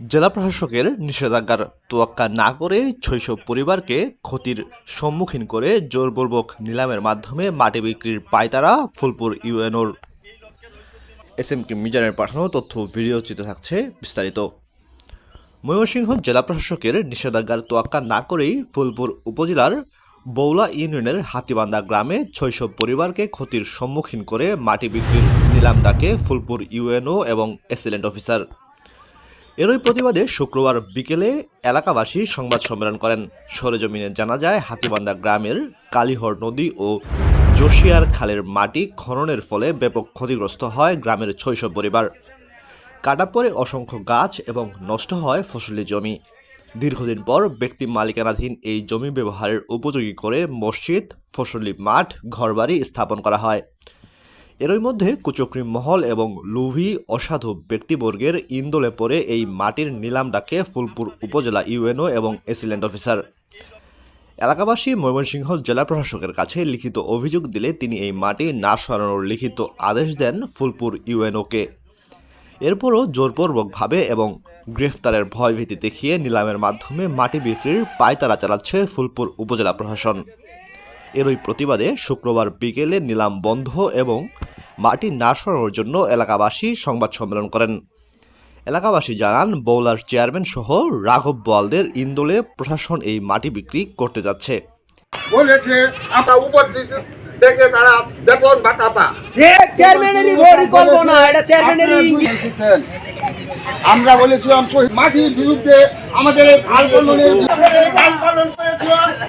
জেলা প্রশাসকের নিষেধাজ্ঞার তোয়াক্কা না করে ছয়শো পরিবারকে ক্ষতির সম্মুখীন করে জোরপূর্বক নিলামের মাধ্যমে মাটি বিক্রির পায়তারা ফুলপুর ইউএনওর এস এম কে মিজানের পাঠানো তথ্য ভিডিও চিত্রে থাকছে বিস্তারিত। ময়মনসিংহ জেলা প্রশাসকের নিষেধাজ্ঞার তোয়াক্কা না করেই ফুলপুর উপজেলার বৌলা ইউনিয়নের হাতিবান্ধা গ্রামে ছয়শো পরিবারকে ক্ষতির সম্মুখীন করে মাটি বিক্রির নিলাম ডাকে ফুলপুর ইউএনও এবং এসিলেন্ট অফিসার। এরই প্রতিবাদে শুক্রবার বিকেলে এলাকাবাসী সংবাদ সম্মেলন করেন। সরেজমিনে জানা যায়, হাতিবান্ধা গ্রামের কালীহর নদী ও জোশিয়ার খালের মাটি খননের ফলে ব্যাপক ক্ষতিগ্রস্ত হয় গ্রামের ছয়শো পরিবার। কাটা পড়ে অসংখ্য গাছ এবং নষ্ট হয় ফসলি জমি। দীর্ঘদিন পর ব্যক্তি মালিকানাধীন এই জমি ব্যবহারের উপযোগী করে মসজিদ, ফসলি মাঠ, ঘরবাড়ি স্থাপন করা হয়। এরই মধ্যে কুচক্রি মহল এবং লুভি অসাধু ব্যক্তিবর্গের ইন্দোলে পড়ে এই মাটির নিলাম ডাকে ফুলপুর উপজেলা ইউএনও এবং এসিলেন্ট অফিসার। এলাকাবাসী ময়মনসিংহ জেলা প্রশাসকের কাছে লিখিত অভিযোগ দিলে তিনি এই মাটি না সরানোর লিখিত আদেশ দেন ফুলপুর ইউএনওকে। এরপরও জোরপূর্বকভাবে এবং গ্রেফতারের ভয়ভীতি দেখিয়ে নিলামের মাধ্যমে মাটি বিক্রির পায়তারা চালাচ্ছে ফুলপুর উপজেলা প্রশাসন। এরই প্রতিবাদে শুক্রবার বিকেলে নিলাম বন্ধ এবং মাটি না সরানোর জন্য এলাকাবাসী সংবাদ সম্মেলন করেন। এলাকাবাসী জানান বৌলার চেয়ারম্যান সহ রাঘব বোয়ালদের ইন্দোলে প্রশাসন এই মাটি বিক্রি করতে যাচ্ছে। বলেছে আমরা উপর তারা বেতন ভাতা পা যে চেয়ারম্যানেরই পরিকল্পনা এটা চেয়ারম্যানেরই আমরা বলেছিলাম মাটির বিরুদ্ধে আমাদের এই খাল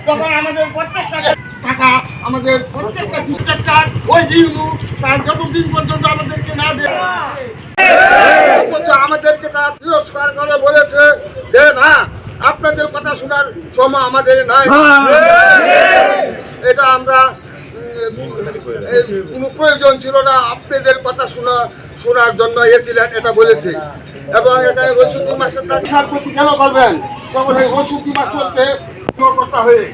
তখন আমাদের প্রত্যেকটা টাকা আমাদের প্রত্যেকটা খ্রিস্টান ওই দিন তার যতদিন পর্যন্ত আমাদেরকে না দেয়। আমাদেরকে তারা তিরস্কার করে বলেছে যে, না, আপনাদের কথা শোনার সময় আমাদের নাই। এটা আমরা কোনো প্রয়োজন ছিল না, আপনাদের কথা শোনা, শোনার জন্য এসেছিলেন, এটা বলেছে। এবং এখানে রসুদ্দি মাস্টারটা বিচার করতে কেন করবেন? তখন ওই রসুদ্দি মাস্টারকে কথা হয়ে।